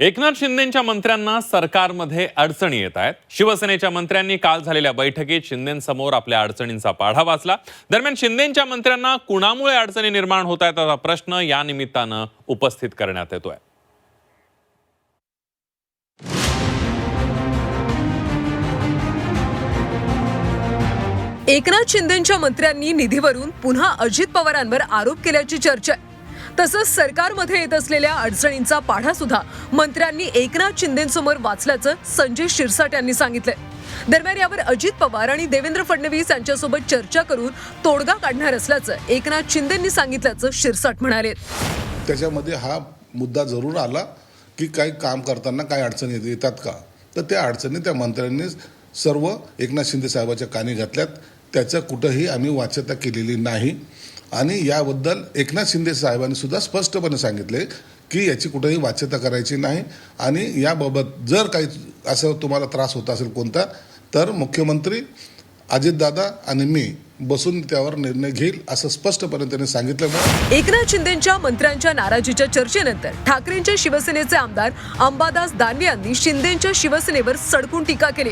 एकनाथ शिंदेच्या मंत्र्यांना सरकारमध्ये अडचणी येत आहेत. शिवसेनेच्या मंत्र्यांनी काल झालेल्या बैठकीत शिंदेसमोर आपल्या अडचणींचा पाढा वाचला. दरम्यान शिंदेच्या मंत्र्यांना कुणामुळे अडचणी निर्माण होत आहेत असा प्रश्न या निमित्तानं उपस्थित करण्यात येतोय. एकनाथ शिंदेच्या मंत्र्यांनी निधीवरून पुन्हा अजित पवारांवर आरोप केल्याची चर्चा तसंच सरकारमध्ये येत असलेल्या अडचणींचा पाढा सुद्धा मंत्र्यांनी एकनाथ शिंदेसमोर वाचल्याचं संजय शिरसाट यांनी सांगितलंय. दरम्यान यावर अजित पवार आणि देवेंद्र फडणवीस यांच्यासोबत चर्चा करून तोडगा काढणार असल्याचं एकनाथ शिंदेंनी सांगितल्याचं शिरसाट म्हणाले. त्याच्यामध्ये हा मुद्दा जरूर आला की काही काम करताना काय अडचणी येतात का? तर त्या अडचणी त्या मंत्र्यांनी सर्व एकनाथ शिंदे साहेबाच्या कानी घातल्यात. त्याचं कुठंही आम्ही वाच्यता केलेली नाही. आणि याबद्दल एकनाथ शिंदे साहेबांनी सुद्धा स्पष्टपणे सांगितले की याची कुठेही वाच्यता करायची नाही. आणि याबाबत जर काही असं तुम्हाला त्रास होत असेल कोणता तर मुख्यमंत्री अजितदादा आणि मी बसून त्यावर निर्णय घेईल असं स्पष्टपणे त्यांनी सांगितलं. एकनाथ शिंदेच्या मंत्र्यांच्या नाराजीच्या चर्चेनंतर ठाकरेंच्या शिवसेनेचे आमदार अंबादास दानवे यांनी शिंदेच्या शिवसेनेवर सडकून टीका केली.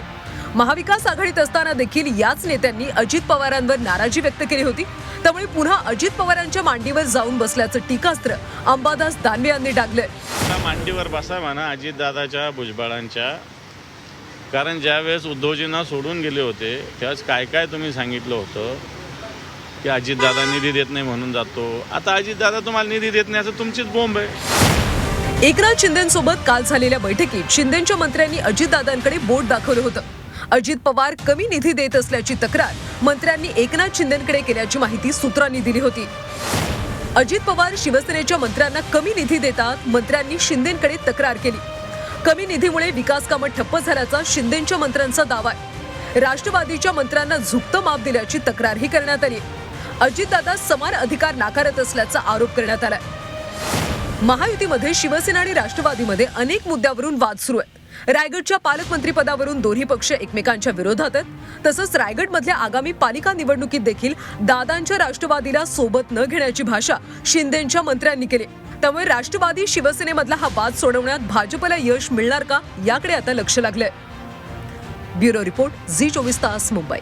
महाविकास आघाडीत असताना देखील याच नेत्यांनी अजित पवारांवर नाराजी व्यक्त केली होती. त्यामुळे पुन्हा अजित पवारांच्या मांडीवर जाऊन बसल्याचं टीकास्त्र अंबादास दानवे यांनी डागलंय आता मांडीवर बसा म्हणा अजितदादाच्या भुजबळांच्या. कारण ज्यावेळेस उद्धवजींना सोडून गेले होते त्यावेळेस काय काय तुम्ही सांगितलं होतं? की अजितदादा निधी देत नाही म्हणून जातो. आता अजितदादा तुम्हाला निधी देत नाही असं तुमचीच बोंब आहे. एकनाथ शिंदेसोबत काल झालेल्या बैठकीत शिंदेच्या मंत्र्यांनी अजितदादांकडे बोट दाखवलं होतं. अजित पवार कमी निधी देत असल्याची तक्रार मंत्र्यांनी एकनाथ शिंदेकडे केल्याची माहिती सूत्रांनी दिली होती. अजित पवार शिवसेनेच्या मंत्र्यांना कमी निधी देतात मंत्र्यांनी शिंदेकडे तक्रार केली. कमी निधीमुळे विकास कामं ठप्प झाल्याचा शिंदेच्या मंत्र्यांचा दावा आहे. राष्ट्रवादीच्या मंत्र्यांना झुकतं माप दिल्याची तक्रारही करण्यात आली अजितदादा समान अधिकार नाकारत असल्याचा आरोप करण्यात आलाय. महायुतीमध्ये शिवसेना आणि राष्ट्रवादीमध्ये अनेक मुद्द्यावरून वाद सुरू आहेत. रायगडच्या पालकमंत्रीपदावरून दोन्ही पक्ष एकमेकांच्या विरोधात आहेत. तसंच रायगडमधल्या आगामी पालिका निवडणुकीत देखील दादांच्या राष्ट्रवादीला सोबत न घेण्याची भाषा शिंदेच्या मंत्र्यांनी केली. त्यामुळे राष्ट्रवादी शिवसेनेमधला हा वाद सोडवण्यात भाजपला यश मिळणार का? याकडे आता लक्ष लागलंय. ब्युरो रिपोर्ट झी चोवीस तास मुंबई.